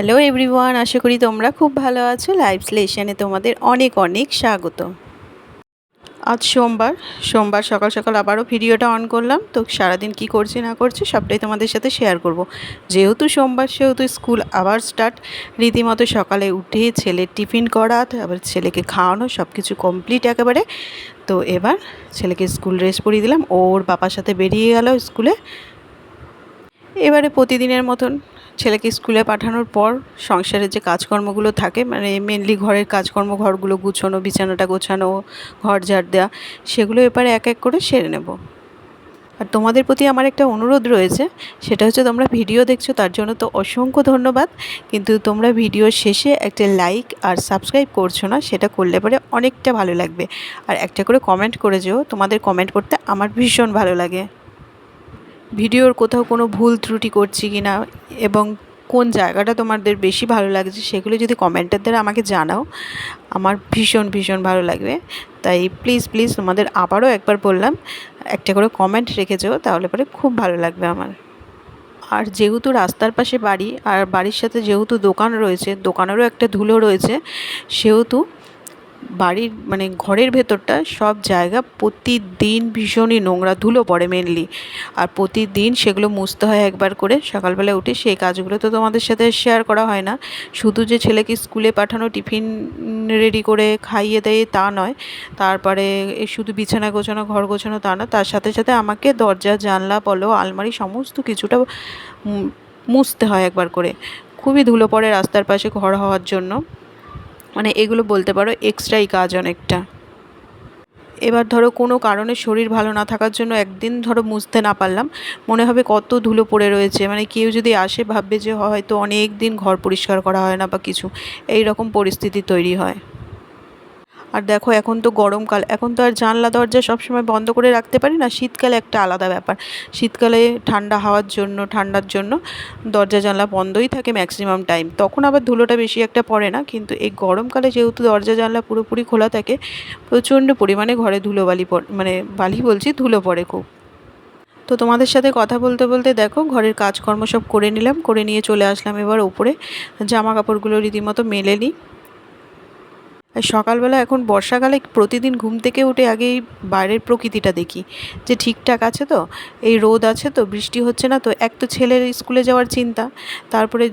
Hello everyone, আশা করি তোমরা খুব ভালো আছো। লাইভ স্লেশনে তোমাদের অনেক অনেক স্বাগত। আজ সোমবার সোমবার সকাল সকাল আবারও ভিডিওটা অন করলাম। তো সারাদিন কি করছি, না করছি, সবটাই তোমাদের সাথে শেয়ার করব। যেহেতু সোমবার, সেহেতু স্কুল আবার স্টার্ট রীতিমতো সকালে উঠে ছেলের টিফিন করা আবার ছেলেকে খাওয়ানো সব কিছু কমপ্লিট একেবারে। তো এবার ছেলেকে স্কুল ড্রেস পরিয়ে দিলাম। ওর বাবার সাথে বেরিয়ে গেল স্কুলে এবারে প্রতিদিনের মতন ছেলেকে স্কুলে পাঠানোর পর সংসারের যে কাজকর্মগুলো থাকে মানে মেনলি ঘরের কাজকর্ম, ঘরগুলো গুছোনো, বিছানাটা গোছানো, ঘর ঝাড় দেওয়া, সেগুলো এবারে এক এক করে সেরে নেব। আর তোমাদের প্রতি আমার একটা অনুরোধ রয়েছে, সেটা হচ্ছে তোমরা ভিডিও দেখছ, তার জন্য তো অসংখ্য ধন্যবাদ। কিন্তু তোমরা ভিডিও শেষে একটা লাইক আর সাবস্ক্রাইব করছ না, সেটা করলে পরে অনেকটা ভালো লাগবে। আর একটা করে কমেন্ট করে যেও তোমাদের কমেন্ট করতে আমার ভীষণ ভালো লাগে। ভিডিওর কোথাও কোনো ভুল ত্রুটি করছি কি না এবং কোন জায়গাটা তোমাদের বেশি ভালো লাগছে সেগুলো যদি কমেন্টের দ্বারা আমাকে জানাও, আমার ভীষণ ভীষণ ভালো লাগবে। তাই প্লিজ প্লিজ তোমাদের আবারও একবার বললাম, একটা করে কমেন্ট রেখে যাও তাহলে পরে খুব ভালো লাগবে আমার। আর যেহেতু রাস্তার পাশে বাড়ি, আর বাড়ির সাথে যেহেতু দোকান রয়েছে, দোকানেরও একটা ধুলো রয়েছে, সেহেতু বাড়ির মানে ঘরের ভেতরটা সব জায়গা প্রতিদিন ভীষণই নোংরা, ধুলো পড়ে মেনলি আর প্রতিদিন সেগুলো মুছতে হয় একবার করে, সকালবেলা উঠে সেই কাজগুলো তো তোমাদের সাথে শেয়ার করা হয় না। শুধু যে ছেলেকে স্কুলে পাঠানো, টিফিন রেডি করে খাইয়ে দেয় তা নয়, তারপরে শুধু বিছানা গোছানো, ঘর গোছানো তা না, তার সাথে সাথে আমাকে দরজা, জানলা, বলো, আলমারি সমস্ত কিছুটা মুছতে হয় একবার করে। খুবই ধুলো পড়ে রাস্তার পাশে ঘর হওয়ার জন্য। মানে এগুলো বলতে পারো এক্সট্রাই কাজ অনেকটা। এবার ধরো কোনো কারণে শরীর ভালো না থাকার জন্য একদিন ধরো মুছতে না পারলাম, মনে হবে কত ধুলো পড়ে রয়েছে। মানে কেউ যদি আসে, ভাববে যে হয়তো অনেক দিন ঘর পরিষ্কার করা হয় না বা কিছু এই রকম পরিস্থিতি তৈরি হয়। আর দেখো, এখন তো গরমকাল। এখন তো আর জানলা দরজা সবসময় বন্ধ করে রাখতে পারি না। শীতকালে একটা আলাদা ব্যাপার। শীতকালে ঠান্ডা হাওয়ার জন্য, ঠান্ডার জন্য দরজা, জানলা বন্ধই থাকে ম্যাক্সিমাম টাইম তখন আবার ধুলোটা বেশি একটা পড়ে না, কিন্তু এই গরমকালে যেহেতু দরজা, জানলা পুরোপুরি খোলা থাকে, প্রচণ্ড পরিমাণে ঘরে ধুলো বালি মানে বালি বলছি, ধুলো পড়ে খুব। তো তোমাদের সাথে কথা বলতে বলতে দেখো, ঘরের কাজকর্ম সব করে নিলাম, করে নিয়ে চলে আসলাম এবার ওপরে। জামা কাপড়গুলো রীতিমতো মেলে নিই। সকালবেলা এখন বর্ষাকালে প্রতিদিন ঘুম থেকে উঠে আগেই বাইরের প্রকৃতিটা দেখি, যে ঠিকঠাক আছে তো, এই রোদ আছে তো, বৃষ্টি হচ্ছে না তো, এক তো ছেলের স্কুলে যাওয়ার চিন্তা, তারপরে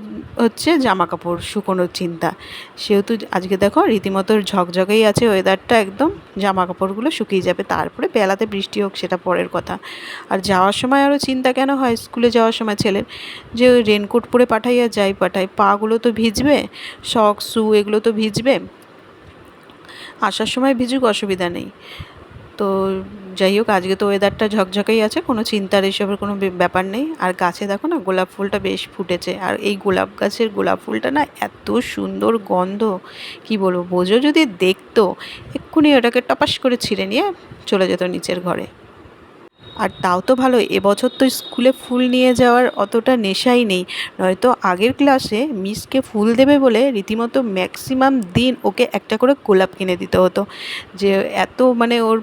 হচ্ছে জামা কাপড় শুকোনোর চিন্তা। সেহেতু আজকে দেখো রীতিমতো ঝকঝকেই আছে ওয়েদারটা একদম জামা কাপড়গুলো শুকিয়ে যাবে, তারপরে বেলাতে বৃষ্টি হোক সেটা পরের কথা। আর যাওয়ার সময় আরও চিন্তা কেন হয় স্কুলে যাওয়ার সময় ছেলের? যে রেনকোট পরে পাঠাই আর যাই পাঠাই, পাগুলো তো ভিজবে শক শু এগুলো তো ভিজবে আসার সময় ভিজুক অসুবিধা নেই। তো যাই হোক, আজকে তো ওয়েদারটা ঝকঝকেই আছে, কোনো চিন্তার এসবের কোনো ব্যাপার নেই। আর গাছে দেখো না, গোলাপ ফুলটা বেশ ফুটেছে। আর এই গোলাপ গাছের গোলাপ ফুলটা না এত সুন্দর গন্ধ, কি বলব, বোঝো যদি দেখতো, এক্ষুনি ওটাকে টপাস করে ছিঁড়ে নিয়ে চলে যেত নিচের ঘরে। আর তাও তো ভালো এবছর তো স্কুলে ফুল নিয়ে যাওয়ার অতটা নেশাই নেই। নয়তো আগের ক্লাসে মিসকে ফুল দেবে বলে রীতিমতো ম্যাক্সিমাম দিন ওকে একটা করে গোলাপ কিনে দিতে হতো। যে এত মানে ওর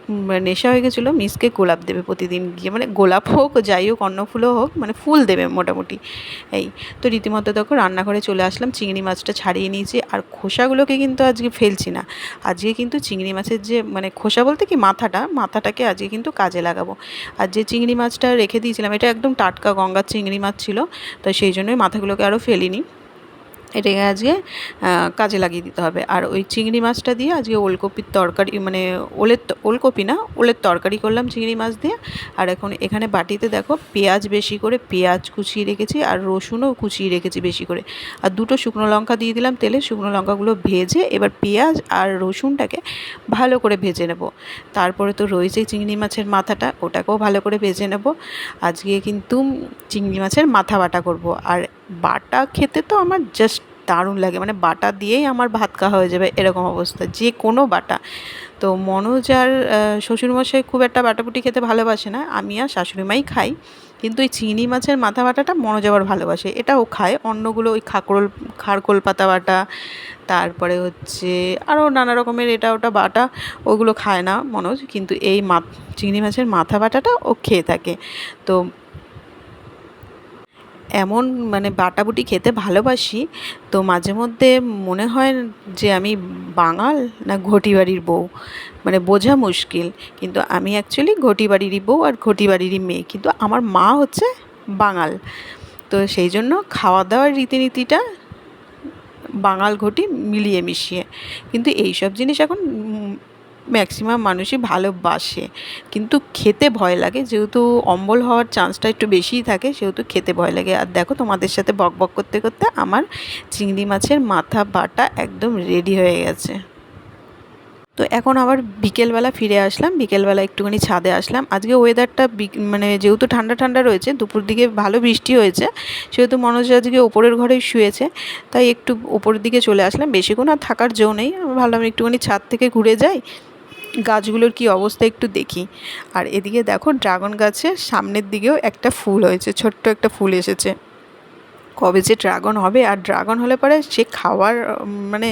নেশা হয়ে গেছিল, মিসকে গোলাপ দেবে প্রতিদিন। গিয়ে মানে গোলাপ হোক, যাই হোক অন্য ফুলও হোক মানে ফুল দেবে মোটামুটি। এই তো রীতিমতো তখন রান্নাঘরে চলে আসলাম, চিংড়ি মাছটা ছাড়িয়ে নিয়েছি। আর খোসাগুলোকে কিন্তু আজকে ফেলছি না। আজকে কিন্তু চিংড়ি মাছের যে মানে খোসা বলতে কি মাথাটা, মাথাটাকে আজকে কিন্তু কাজে লাগাবো। আর যে চিংড়ি মাছটা রেখে দিয়েছিলাম, এটা একদম টাটকা গঙ্গার চিংড়ি মাছ ছিল, তো সেই জন্যই মাথাগুলোকে আরও ফেলিনি। এটাকে আজকে কাজে লাগিয়ে দিতে হবে। আর ওই চিংড়ি মাছটা দিয়ে আজকে ওলকপির তরকারি মানে ওলের ওলকপি না, ওলের তরকারি করলাম চিংড়ি মাছ দিয়ে। আর এখন এখানে বাটিতে দেখো পেঁয়াজ বেশি করে, পেঁয়াজ কুচিয়ে রেখেছি আর রসুনও কুচিয়ে রেখেছি বেশি করে। আর দুটো শুকনো লঙ্কা দিয়ে দিলাম তেলে, শুকনো লঙ্কাগুলো ভেজে এবার পেঁয়াজ আর রসুনটাকে ভালো করে ভেজে নেব। তারপরে তো রয়েছে চিংড়ি মাছের মাথাটা, ওটাকেও ভালো করে ভেজে নেব। আজকে কিন্তু চিংড়ি মাছের মাথা বাটা করব। আর বাটা খেতে তো আমার জাস্ট দারুণ লাগে। মানে বাটা দিয়েই আমার ভাত খাওয়া হয়ে যাবে এরকম অবস্থা, যে কোনো বাটা। তো মনোজ আর শ্বশুরমশাই খুব একটা বাটাপুটি খেতে ভালোবাসে না, আমি আর শাশুড়িমাই খাই। কিন্তু ওই চিংড়ি মাছের মাথা বাটাটা মনোজ আবার ভালোবাসে। এটাও খায়। অন্যগুলো ওই খাকরোল, খারকোল পাতা বাটা, তারপরে হচ্ছে আরও নানা রকমের এটা ওটা বাটা, ওগুলো খায় না মনোজ। কিন্তু এই মা, চিংড়ি মাছের মাথা বাটাটা ও খেয়ে থাকে। তো এমন মানে বাটাবুটি খেতে ভালোবাসি, তো মাঝে মধ্যে মনে হয় যে আমি বাঙাল না ঘটি বাড়ির বউ? মানে বোঝা মুশকিল, কিন্তু আমি অ্যাকচুয়ালি ঘটি বাড়িরই বউ আর ঘটি বাড়িরই মেয়ে, কিন্তু আমার মা হচ্ছে বাঙাল। তো সেই জন্য খাওয়া দাওয়ার রীতিনীতিটা বাঙাল ঘটি মিলিয়ে মিশিয়ে। কিন্তু এইসব জিনিস এখন ম্যাক্সিমাম মানুষই ভালোবাসে। কিন্তু খেতে ভয় লাগে, যেহেতু অম্বল হওয়ার চান্সটা একটু বেশিই থাকে, সেহেতু খেতে ভয় লাগে। আর দেখো তোমাদের সাথে বক বক করতে করতে আমার চিংড়ি মাছের মাথা বাটা একদম রেডি হয়ে গেছে। তো এখন আবার বিকেলবেলা ফিরে আসলাম, বিকেলবেলা একটুখানি ছাদে আসলাম। আজকে ওয়েদারটা মানে যেহেতু ঠান্ডা ঠান্ডা রয়েছে, দুপুর দিকে ভালো বৃষ্টি হয়েছে, সেহেতু মনোজ আজকে ওপরের ঘরেই শুয়েছে, তাই একটু ওপরের দিকে চলে আসলাম। বেশিক্ষণ আর থাকার জো নেই ভাবলাম একটুখানি ছাদ থেকে ঘুরে যাই গাছগুলোর কি অবস্থা একটু দেখি। আর এদিকে দেখো ড্রাগন গাছের সামনের দিকেও একটা ফুল হয়েছে, ছোট্ট একটা ফুল এসেছে। কবে যে ড্রাগন হবে, আর ড্রাগন হলে পরে সে খাওয়ার মানে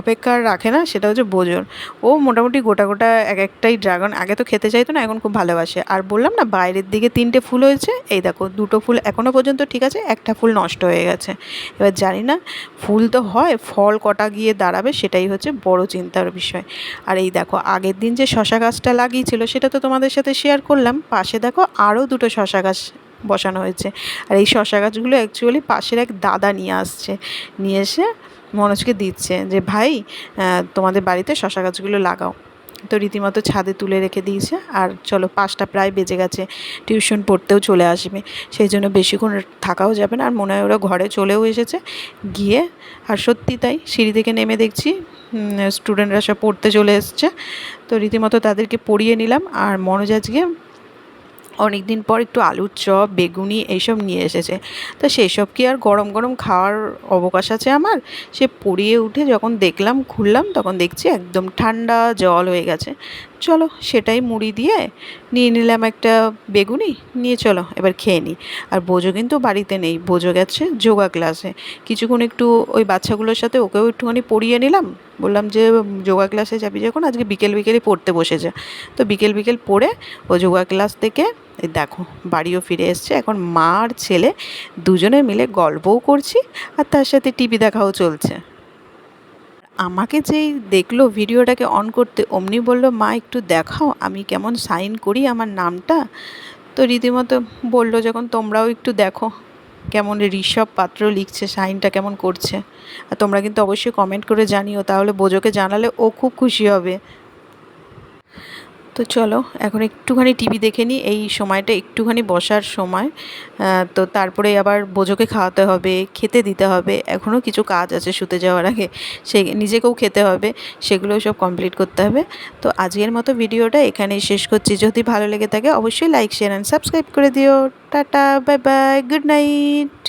অপেক্ষা রাখে না, সেটা হচ্ছে বোজন ও মোটামুটি গোটা গোটা এক একটাই ড্রাগন, আগে তো খেতে চাইতো না, এখন খুব ভালোবাসে। আর বললাম না, বাইরের দিকে তিনটে ফুল হয়েছে, এই দেখো, দুটো ফুল এখনও পর্যন্ত ঠিক আছে, একটা ফুল নষ্ট হয়ে গেছে। এবার জানি না, ফুল তো হয়, ফল কটা গিয়ে দাঁড়াবে, সেটাই হচ্ছে বড় চিন্তার বিষয়। আর এই দেখো, আগের দিন যে শশা গাছটা লাগিয়েছিল, সেটা তো তোমাদের সাথে শেয়ার করলাম। পাশে দেখো আরও দুটো শশা গাছ বসানো হয়েছে। আর এই শশা গাছগুলো অ্যাকচুয়ালি পাশের এক দাদা নিয়ে আসছে। নিয়ে এসে মনোজকে দিচ্ছে যে, ভাই তোমাদের বাড়িতে শশা গাছগুলো লাগাও। তো রীতিমতো ছাদে তুলে রেখে দিয়েছে। আর চলো, পাঁচটা প্রায় বেজে গেছে। টিউশন পড়তেও চলে আসবে। সেই জন্য বেশিক্ষণ থাকাও যাবে না। আর মনে হয় ওরা ঘরে চলেও এসেছে। গিয়ে, আর সত্যি তাই, সিঁড়ি থেকে নেমে দেখছি স্টুডেন্টরা সব পড়তে চলে এসছে। তো রীতিমতো তাদেরকে পড়িয়ে নিলাম। আর মনোজ আজকে অনেক দিন পর একটু আলুর চপ, বেগুনি এইসব নিয়ে এসেছে। তো সেসব কি আর গরম গরম খাওয়ার অবকাশ আছে আমার? সে পড়িয়ে উঠে যখন দেখলাম, খুললাম, তখন দেখছি একদম ঠান্ডা জল হয়ে গেছে। চলো সেটাই মুড়ি দিয়ে নিয়ে নিলাম একটা বেগুনি, নিয়ে চলো এবার খেয়ে নিই। আর বোঝো কিন্তু বাড়িতে নেই বোঝো গেছে যোগা ক্লাসে। কিছুক্ষণ একটু ওই বাচ্চাগুলোর সাথে ওকেও একটুখানি পড়িয়ে নিলাম। বললাম যে, যোগা ক্লাসে যাবি যখন, আজকে বিকেল বিকেলে পড়তে বসে যা তো বিকেল বিকেল পড়ে ও যোগা ক্লাস থেকে দেখো বাড়িও ফিরে এসছে। এখন মা আর ছেলে দুজনে মিলে গল্পও করছি আর তার সাথে টিভি দেখাও চলছে। আমাকে যেই দেখল ভিডিওটাকে অন করতে, অমনি বলল, মা, একটু দেখাও, আমি কেমন সাইন করি আমার নামটা? তো রীতিমতো বলল যখন, তোমরাও একটু দেখো কেমন ঋষভ পাত্র লিখছে সাইনটা কেমন করছে। আর তোমরা কিন্তু অবশ্যই কমেন্ট করে জানিও, তাহলে বোঝোকে জানালে ও খুব খুশি হবে। তো চলো, এখন একটুখানি টিভি দেখে নিই। এই সময়টা একটুখানি বসার সময়। তো তারপরে আবার বোঝোকে খাওয়াতে হবে, খেতে দিতে হবে। এখনও কিছু কাজ আছে শুতে যাওয়ার আগে। সে নিজেকেও খেতে হবে, সেগুলো সব কমপ্লিট করতে হবে। তো আজকের মতো ভিডিওটা এখানেই শেষ করছি। যদি ভালো লেগে থাকে, অবশ্যই লাইক শেয়ার অ্যান্ড সাবস্ক্রাইব করে দিও। Tata bye bye good night